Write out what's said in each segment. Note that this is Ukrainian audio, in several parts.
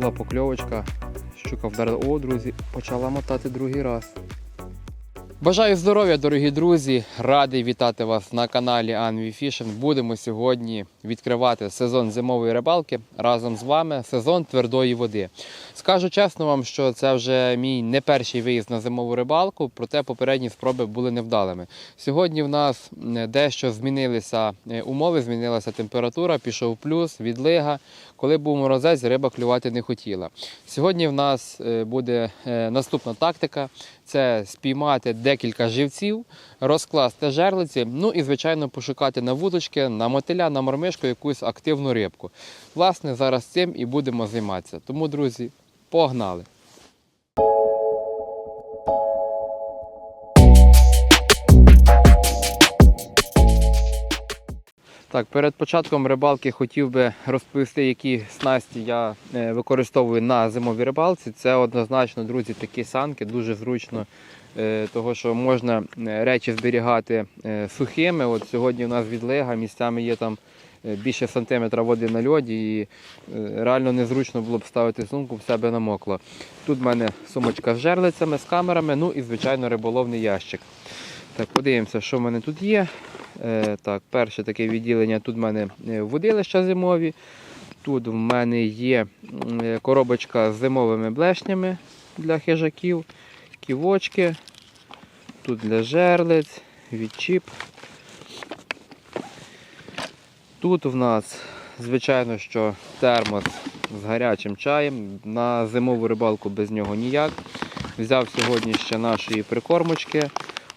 була покльовочка. Щука вдарила. О, друзі, почала мотати другий раз. Бажаю здоров'я, дорогі друзі! Радий вітати вас на каналі Anvi Fishing. Будемо сьогодні відкривати сезон зимової рибалки разом з вами сезон твердої води. Скажу чесно вам, що це вже мій не перший виїзд на зимову рибалку, проте попередні спроби були невдалими. Сьогодні в нас дещо змінилися е, умови, змінилася температура, пішов плюс, відлига. Коли був морозець, риба клювати не хотіла. Сьогодні в нас е, буде е, наступна тактика: це спіймати декілька живців, розкласти жерлиці, ну і, звичайно, пошукати на вудочки, на мотиля, на мормишку якусь активну рибку. Власне, зараз цим і будемо займатися. Тому, друзі, погнали! Так, перед початком рибалки хотів би розповісти, які снасті я е, використовую на зимовій рибалці. Це однозначно, друзі, такі санки, дуже зручно, е, того що можна е, речі зберігати сухими. От сьогодні у нас відлига, місцями є там більше сантиметра води на льоді, і реально незручно було б ставити сумку, в себе намокло. Тут в мене сумочка з жерлицями, з камерами, ну і, звичайно, риболовний ящик. Так, подивимося, що в мене тут є. Е, так, перше таке відділення. Тут в мене е, водилища зимові. Тут в мене є е, коробочка з зимовими блешнями для хижаків, ківочки. Тут для жерлиць, відчіп. Тут в нас, звичайно, що термос з гарячим чаєм. На зимову рибалку без нього ніяк. Взяв сьогодні ще нашої прикормочки.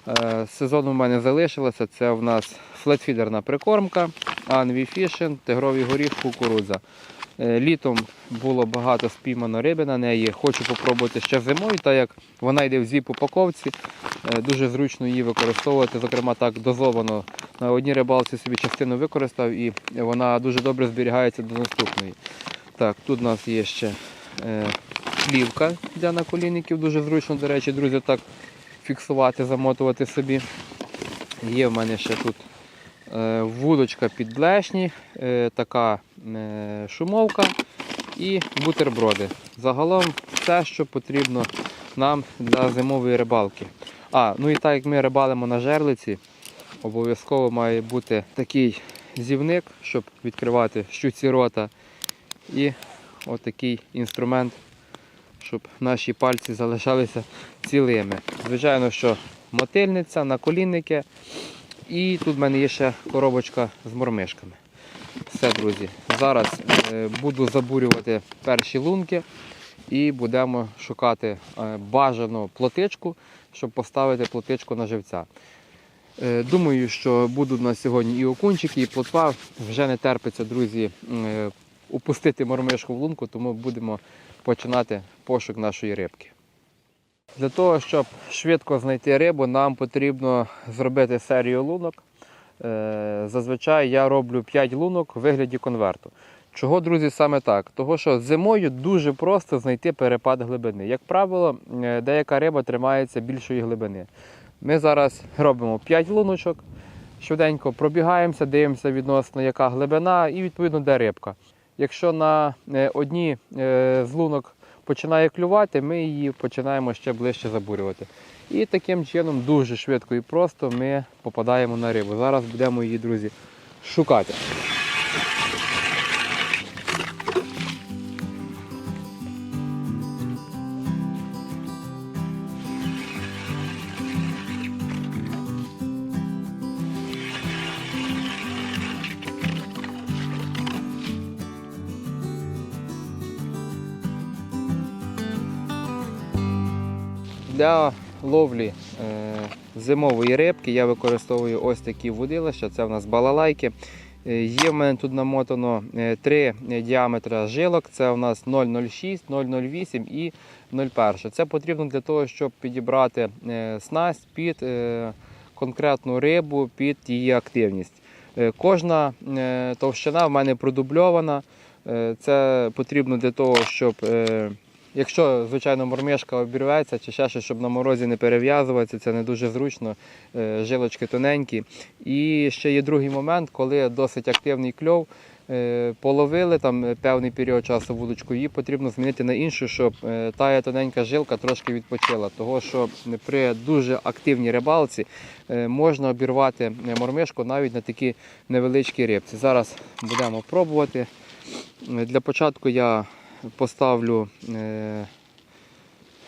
Е, з Сезону в мене залишилося. Це в нас флетфідерна прикормка, Fishing, тигровий горіх, кукурудза. Е, Літом було багато спіймано риби на неї. Хочу спробувати ще зимою, так як вона йде в зіп упаковці. Е, Дуже зручно її використовувати. Зокрема, так дозовано на одній рибалці собі частину використав і вона дуже добре зберігається до наступної. Так, тут у нас є ще плівка для наколінників. Дуже зручно, до речі, друзі, так фіксувати, замотувати собі. Є в мене ще тут е, вудочка під блешні, е, така е, шумовка і бутерброди. Загалом все, що потрібно нам для зимової рибалки. А, ну і так як ми рибалимо на жерлиці, обов'язково має бути такий зівник, щоб відкривати щуці рота. І отакий інструмент щоб наші пальці залишалися цілими. Звичайно, що мотильниця, наколінники. І тут в мене є ще коробочка з мормишками. Все, друзі. Зараз е, буду забурювати перші лунки і будемо шукати е, бажану плотичку, щоб поставити плотичку на живця. Е, Думаю, що будуть у нас сьогодні і окунчики, і плотва. Вже не терпиться, друзі, упустити мормишку в лунку, тому будемо починати пошук нашої рибки. Для того, щоб швидко знайти рибу, нам потрібно зробити серію лунок. Е, Зазвичай я роблю 5 лунок у вигляді конверту. Чого, друзі, саме так? Того, що зимою дуже просто знайти перепад глибини. Як правило, е, деяка риба тримається більшої глибини. Ми зараз робимо 5 луночок, швиденько пробігаємося, дивимося відносно, яка глибина і відповідно де рибка. Якщо на одні одній е, з лунок починає клювати, ми її починаємо ще ближче забурювати. І таким чином дуже швидко і просто ми попадаємо на рибу. Зараз будемо її, друзі, шукати. Для ловлі е, зимової рибки я використовую ось такі вудилища. Це в нас балалайки. Е, Є в мене тут намотано е, три діаметри жилок. Це у нас 0,06, 0,08 і 0,1. Це потрібно для того, щоб підібрати снасть під конкретну рибу, під її активність. Кожна товщина в мене продубльована. Це потрібно для того, щоб Якщо, звичайно, мормишка обірветься чи ще щось, щоб на морозі не перев'язуватися, це не дуже зручно, е, жилочки тоненькі. І ще є другий момент, коли досить активний кльов, е, половили там певний період часу вудочку, її потрібно змінити на іншу, щоб е, тая тоненька жилка трошки відпочила. Того що при дуже активній рибалці можна обірвати мормишку навіть на такі невеличкі рибці. Зараз будемо пробувати. Для початку я поставлю е,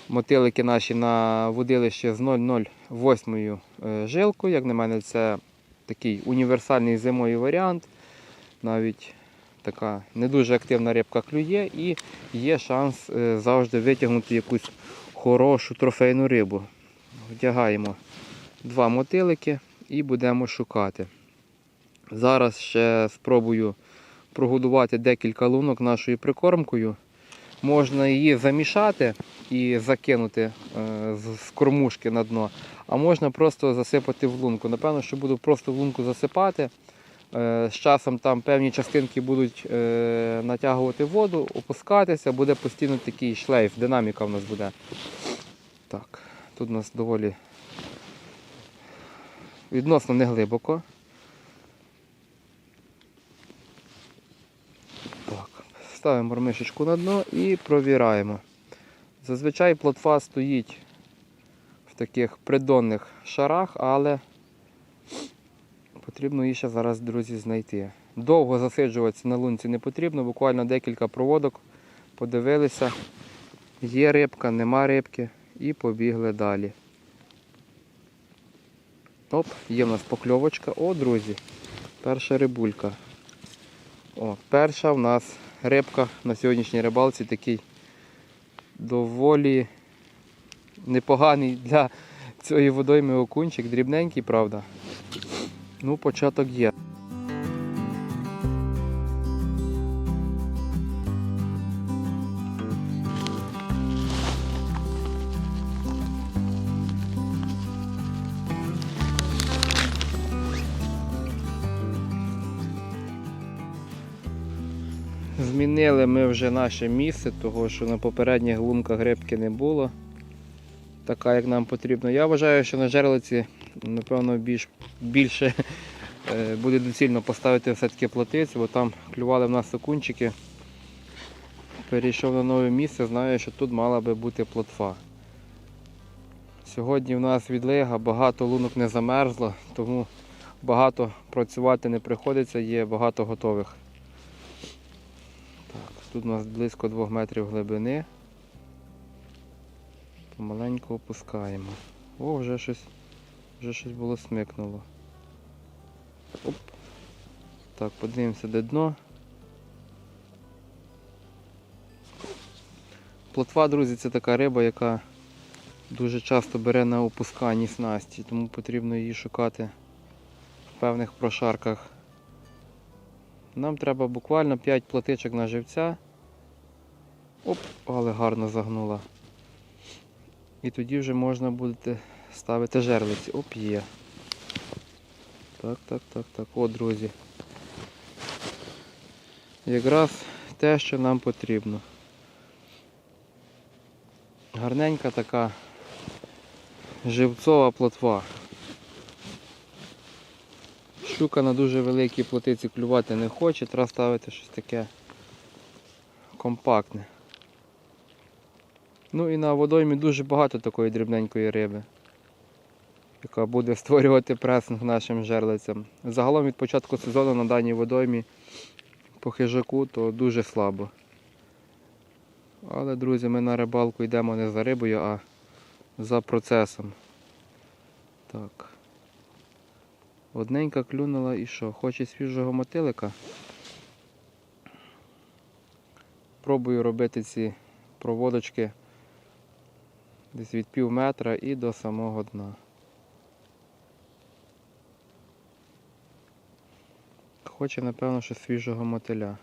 мотилики наші на водилище з 0,08 е, жилкою. Як на мене, це такий універсальний зимовий варіант. Навіть така не дуже активна рибка клює і є шанс е, завжди витягнути якусь хорошу трофейну рибу. Вдягаємо два мотилики і будемо шукати. Зараз ще спробую прогодувати декілька лунок нашою прикормкою. Можна її замішати і закинути е, з кормушки на дно, а можна просто засипати в лунку. Напевно, що буду просто в лунку засипати. Е, З часом там певні частинки будуть е, натягувати воду, опускатися, буде постійно такий шлейф, динаміка в нас буде. Так, тут у нас доволі відносно не глибоко. Так, ставимо мормишечку на дно і провіраємо. Зазвичай плотва стоїть в таких придонних шарах, але потрібно її ще зараз, друзі, знайти. Довго засиджуватися на лунці не потрібно, буквально декілька проводок, подивилися, є рибка, нема рибки і побігли далі. Оп, є в нас покльовочка. О, друзі, перша рибулька. О, перша в нас рибка на сьогоднішній рибалці такий доволі непоганий для цієї водойми окунчик, дрібненький, правда. Ну, початок є. Змінили ми вже наше місце, того що на попередніх лунках грибки не було. Така, як нам потрібно. Я вважаю, що на жерлиці, напевно, більш, більше е, буде доцільно поставити все-таки плотицю, бо там клювали в нас окунчики. Перейшов на нове місце, знаю, що тут мала би бути плотва. Сьогодні в нас відлига, багато лунок не замерзло, тому багато працювати не приходиться, є багато готових. Тут у нас близько 2 метрів глибини. Помаленьку опускаємо. О, вже щось, вже щось було смикнуло. Оп. Так, подивимося, де дно. Плотва, друзі, це така риба, яка дуже часто бере на опусканні снасті, тому потрібно її шукати в певних прошарках. Нам треба буквально 5 платичок на живця. Оп, але гарно загнула. І тоді вже можна буде ставити жерлиці. Оп, є. Так, так, так, так. О, друзі. Якраз те, що нам потрібно. Гарненька така живцова плотва. Щука на дуже великій плотиці клювати не хоче, треба ставити щось таке компактне. Ну і на водоймі дуже багато такої дрібненької риби, яка буде створювати пресинг нашим жерлицям. Загалом від початку сезону на даній водоймі по хижаку то дуже слабо. Але, друзі, ми на рибалку йдемо не за рибою, а за процесом. Так. Одненька клюнула і що? Хоче свіжого мотилика. Пробую робити ці проводочки десь від пів метра і до самого дна. Хоче, напевно, що свіжого мотиля.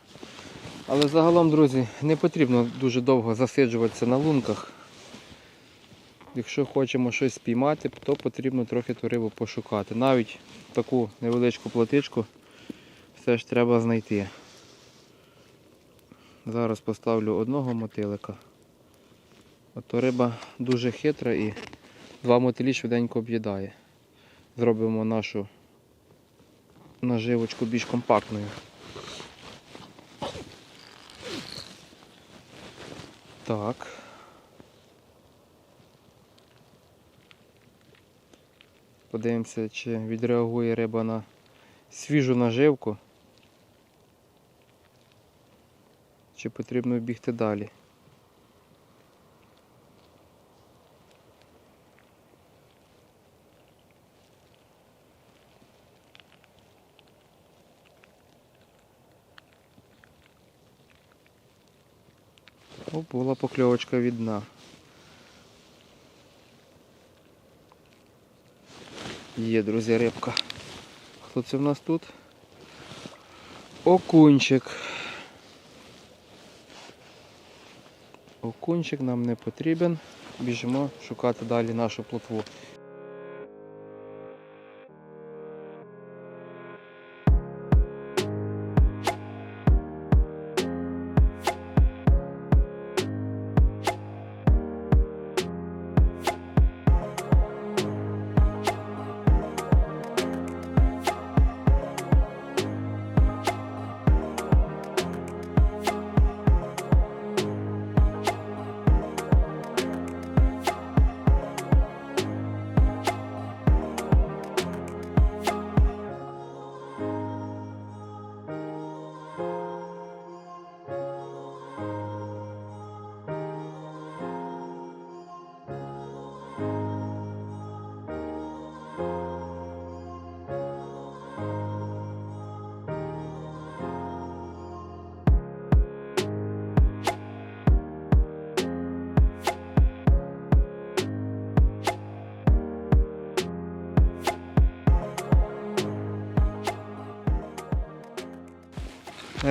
Але загалом, друзі, не потрібно дуже довго засиджуватися на лунках. Якщо хочемо щось спіймати, то потрібно трохи ту рибу пошукати. Навіть таку невеличку платичку все ж треба знайти. Зараз поставлю одного мотилика. А то риба дуже хитра і два мотилі швиденько об'їдає. Зробимо нашу наживочку більш компактною. Так. Подивимося, чи відреагує риба на свіжу наживку, чи потрібно бігти далі. О, була покльовочка від дна. Є, друзі, рибка. Хто це в нас тут? Окунчик. Окунчик нам не потрібен. Біжимо шукати далі нашу плотву.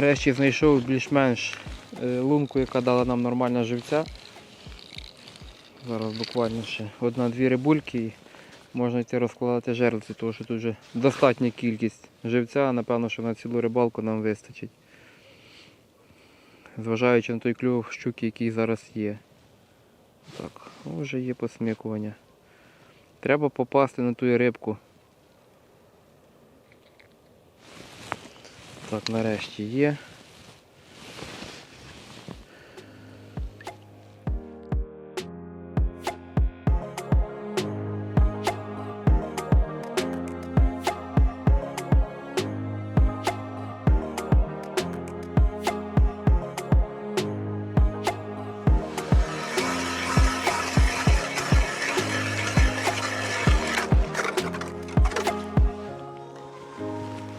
Нарешті знайшов більш-менш е, лунку, яка дала нам нормального живця. Зараз буквально ще одна-дві рибульки і можна йти розкладати жерлиці, тому що тут вже достатня кількість живця, напевно, що на цілу рибалку нам вистачить. Зважаючи на той клюв щуки, який зараз є. Так, вже є посмікування. Треба попасти на ту рибку. Так, нарешті є.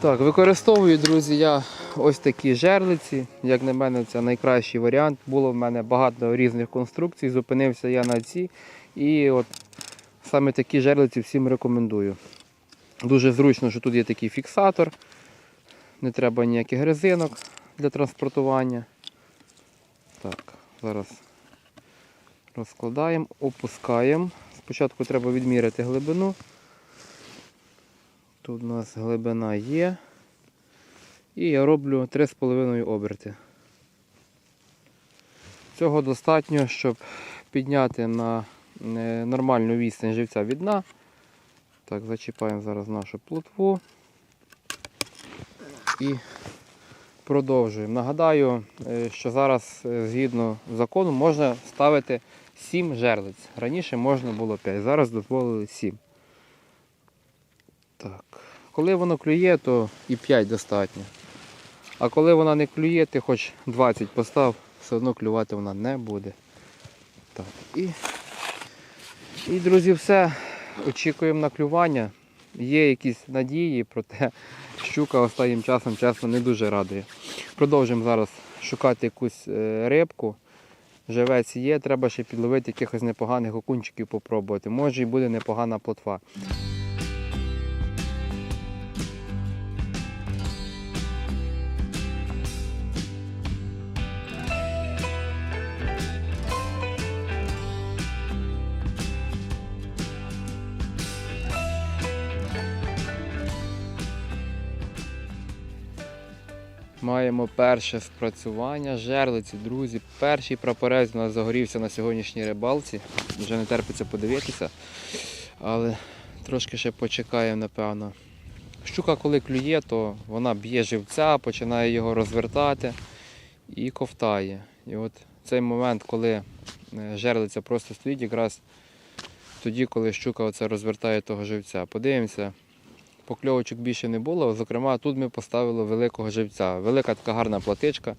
Так, використовую, друзі, я ось такі жерлиці. Як на мене, це найкращий варіант. Було в мене багато різних конструкцій, зупинився я на ці. І от саме такі жерлиці всім рекомендую. Дуже зручно, що тут є такий фіксатор. Не треба ніяких резинок для транспортування. Так, зараз розкладаємо, опускаємо. Спочатку треба відміряти глибину. Тут у нас глибина є. І я роблю 3,5 оберти. Цього достатньо, щоб підняти на е, нормальну відстань живця від дна. Так, зачіпаємо зараз нашу плотву і продовжуємо. Нагадаю, е, що зараз е, згідно закону можна ставити 7 жерлиць. Раніше можна було 5, зараз дозволили 7. Коли воно клює, то і 5 достатньо. А коли вона не клює, ти хоч 20 постав, все одно клювати вона не буде. Так, і, і друзі, все. Очікуємо на клювання. Є якісь надії, проте щука останнім часом чесно не дуже радує. Продовжуємо зараз шукати якусь е, рибку. Живець є, треба ще підловити якихось непоганих окунчиків попробувати. Може і буде непогана плотва. Маємо перше спрацювання жерлиці, друзі. Перший прапорець у нас загорівся на сьогоднішній рибалці. Вже не терпиться подивитися. Але трошки ще почекаємо, напевно. Щука, коли клює, то вона б'є живця, починає його розвертати і ковтає. І от цей момент, коли е, жерлиця просто стоїть, якраз тоді, коли щука оце розвертає того живця. Подивимося, покльовочок більше не було. Зокрема, тут ми поставили великого живця. Велика така гарна платичка.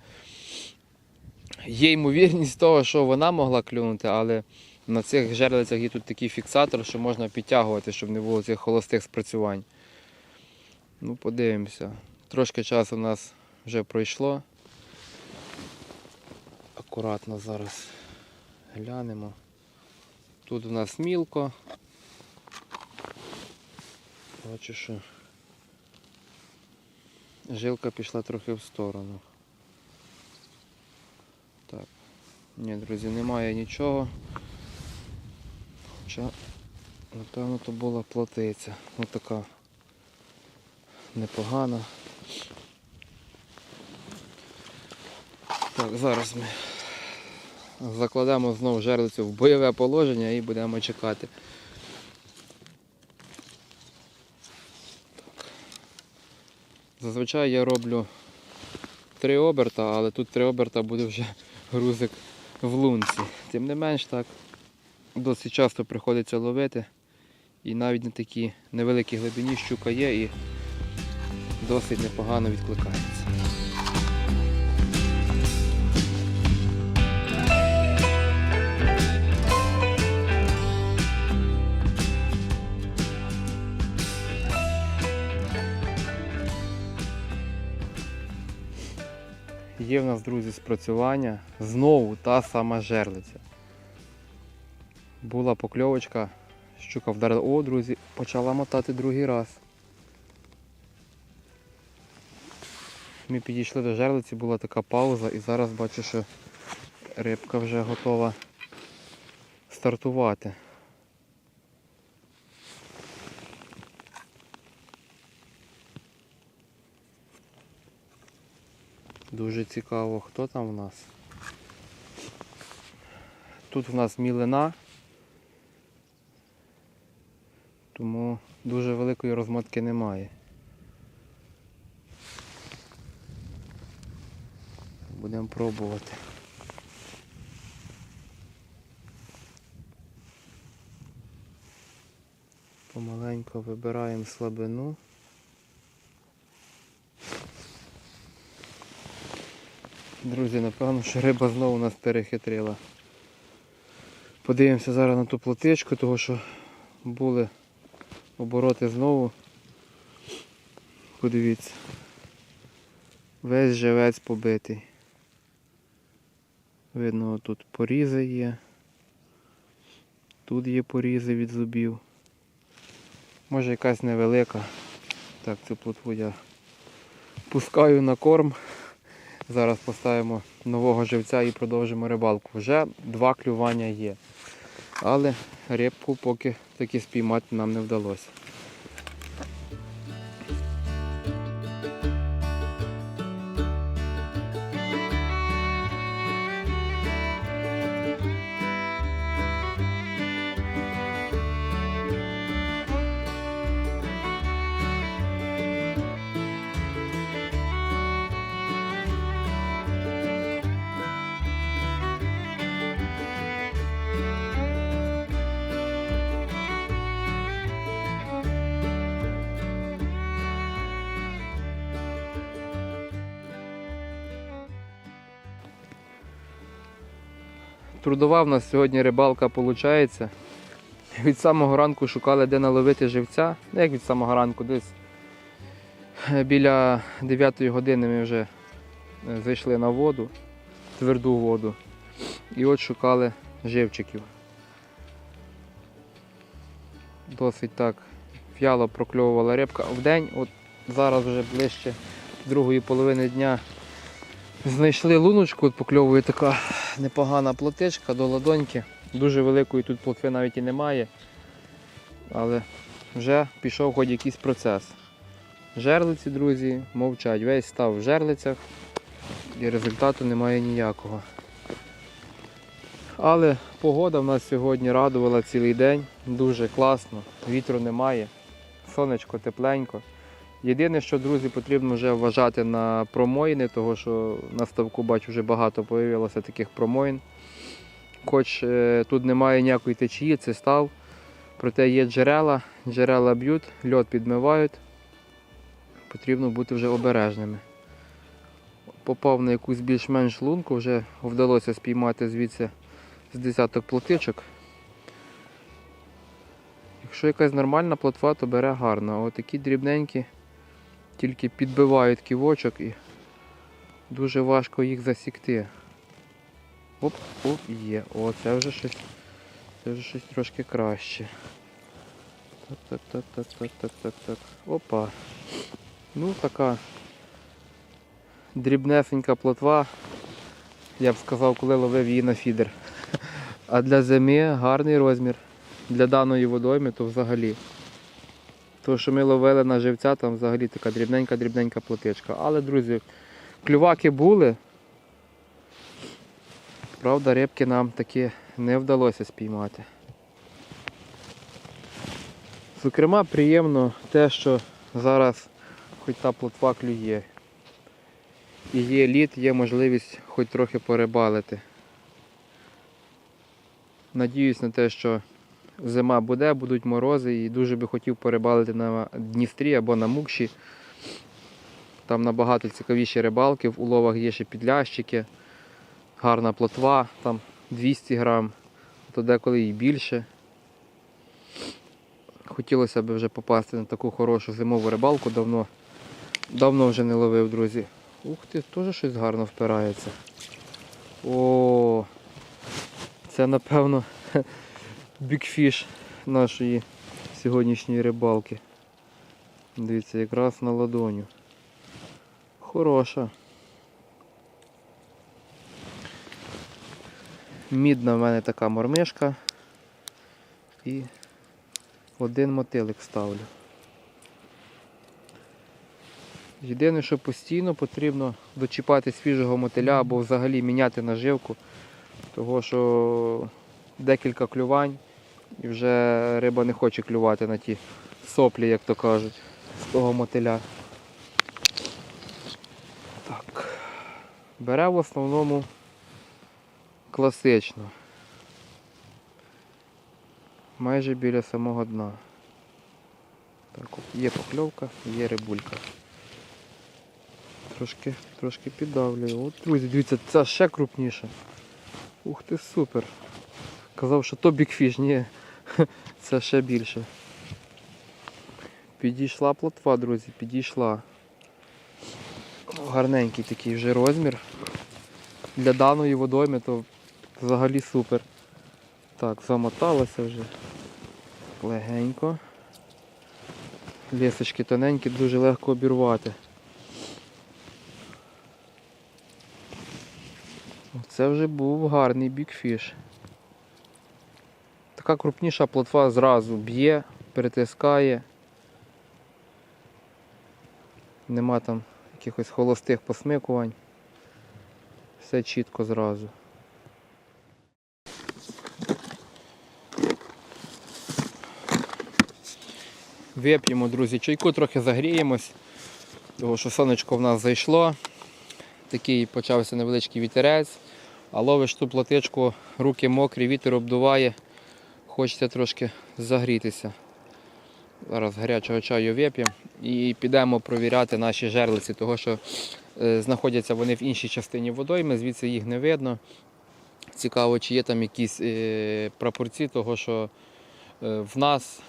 Є ймовірність того, що вона могла клюнути, але на цих жерлицях є тут такий фіксатор, що можна підтягувати, щоб не було цих холостих спрацювань. Ну, подивимося. Трошки часу у нас вже пройшло. Акуратно зараз глянемо. Тут у нас мілко. Бачу, що жилка пішла трохи в сторону. Так. Ні, друзі, немає нічого. Хоча, напевно, то була платиця. Ось така непогана. Так, зараз ми закладемо знову жерлицю в бойове положення і будемо чекати. Зазвичай я роблю три оберта, але тут три оберта буде вже грузик в лунці. Тим не менш так досить часто приходиться ловити. І навіть на такій невеликій глибині щука є і досить непогано відкликається. Є в нас, друзі, спрацювання. Знову та сама жерлиця. Була покльовочка, щука вдарила. О, друзі, почала мотати другий раз. Ми підійшли до жерлиці, була така пауза і зараз бачу, що рибка вже готова стартувати. Дуже цікаво, хто там в нас. Тут в нас мілина, тому дуже великої розмотки немає. Будемо пробувати. Помаленько вибираємо слабину. Друзі, напевно, що риба знову нас перехитрила. Подивимося зараз на ту плотичку, тому що були обороти знову. Подивіться. Весь живець побитий. Видно, тут порізи є. Тут є порізи від зубів. Може якась невелика. Так, цю плотву я пускаю на корм. Зараз поставимо нового живця і продовжимо рибалку. Вже два клювання є. Але рибку поки таки спіймати нам не вдалося. Трудова в нас сьогодні рибалка виходить. Від самого ранку шукали, де наловити живця. Ну, як від самого ранку, десь е, біля 9 години ми вже е, зайшли на воду, тверду воду. І от шукали живчиків. Досить так в'яло прокльовувала рибка. В день, от зараз вже ближче другої половини дня Знайшли луночку, от покльовує така непогана плотичка до ладоньки. Дуже великої тут плотви навіть і немає. Але вже пішов хоч якийсь процес. Жерлиці, друзі, мовчать. Весь став в жерлицях і результату немає ніякого. Але погода в нас сьогодні радувала цілий день, дуже класно, вітру немає, сонечко тепленько. Єдине, що, друзі, потрібно вже вважати на промоїни, того що на ставку бачу вже багато появилося таких промоїн. Хоч е, тут немає ніякої течії, це став. Проте є джерела, джерела б'ють, льот підмивають. Потрібно бути вже обережними. Попав на якусь більш-менш лунку, вже вдалося спіймати звідси з десяток плотичок. Якщо якась нормальна плотва, то бере гарно. А такі дрібненькі тільки підбивають ківочок і дуже важко їх засікти. Оп, оп, є. О, це вже щось. Це вже щось трошки краще. Так, так, так, так, так, так, так, так. Опа. Ну, така дрібнесенька плотва. Я б сказав, коли ловив її на фідер. А для зими гарний розмір. Для даної водойми то взагалі. То, що ми ловили на живця, там взагалі така дрібненька-дрібненька плотичка. Але, друзі, клюваки були. Правда, рибки нам таки не вдалося спіймати. Зокрема, приємно те, що зараз хоч та плотва клює. І є лід, є можливість хоч трохи порибалити. Надіюсь на те, що зима буде, будуть морози і дуже би хотів порибалити на Дністрі або на Мукші. Там набагато цікавіші рибалки, в уловах є ще підлящики, гарна плотва, там 200 грам, то деколи і більше. Хотілося б вже попасти на таку хорошу зимову рибалку, давно, давно вже не ловив, друзі. Ух ти, теж щось гарно впирається. О, це напевно бікфіш нашої сьогоднішньої рибалки. Дивіться, якраз на ладоню. Хороша. Мідна в мене така мормишка. І один мотилик ставлю. Єдине, що постійно потрібно дочіпати свіжого мотиля або взагалі міняти наживку, того що декілька клювань і вже риба не хоче клювати на ті соплі, як то кажуть, з того мотиля. Так. Бере в основному класично. Майже біля самого дна. Так, є покльовка, є рибулька. Трошки, трошки піддавлюю. От, друзі, дивіться, це ще крупніше. Ух ти, супер. Казав, що то бікфіш, ні, це ще більше. Підійшла плотва, друзі, підійшла. Гарненький такий вже розмір. Для даної водойми то взагалі супер. Так, замоталося вже легенько. Лісочки тоненькі, дуже легко обірвати. Це вже був гарний бікфіш. Така крупніша плотва зразу б'є, перетискає. Нема там якихось холостих посмикувань. Все чітко зразу. Вип'ємо, друзі, чайку, трохи загріємось, тому що сонечко в нас зайшло. Такий почався невеличкий вітерець, а ловиш ту платичку, руки мокрі, вітер обдуває, хочеться трошки загрітися. Зараз гарячого чаю вип'ємо і підемо провіряти наші жерлиці, того що е, знаходяться вони в іншій частині водойми, звідси їх не видно. Цікаво, чи є там якісь е, прапорці, того що е, в нас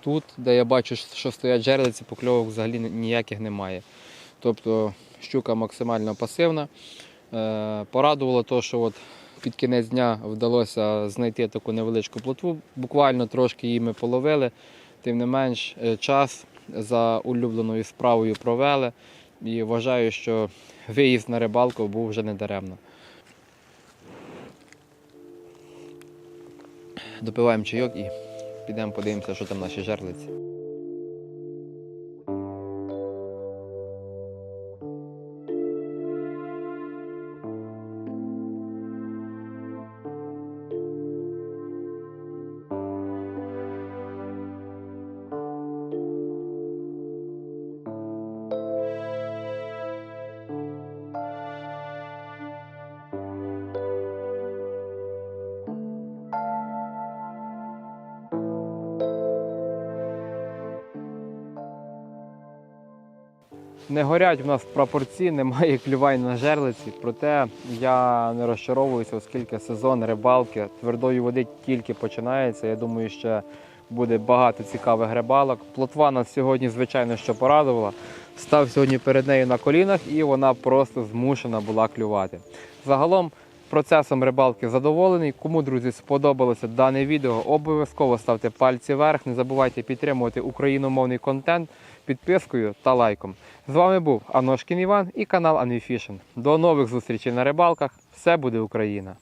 тут, де я бачу, що стоять жерлиці, покльовок взагалі ніяких немає. Тобто щука максимально пасивна. Порадувало те, що от під кінець дня вдалося знайти таку невеличку плотву. Буквально трошки її ми половили, тим не менш е, час за улюбленою справою провели і вважаю, що виїзд на рибалку був вже недаремно. Допиваємо чайок і підемо подивимося, що там наші жерлиці. Не горять в нас прапорці, немає клювань на жерлиці. Проте я не розчаровуюся, оскільки сезон рибалки твердої води тільки починається. Я думаю, ще буде багато цікавих рибалок. Плотва нас сьогодні, звичайно, що порадувала. Став сьогодні перед нею на колінах, і вона просто змушена була клювати. Загалом процесом рибалки задоволений. Кому, друзі, сподобалося дане відео, обов'язково ставте пальці вверх. Не забувайте підтримувати україномовний контент підпискою та лайком. З вами був Аношкін Іван і канал Анвіфішн. До нових зустрічей на рибалках. Все буде Україна!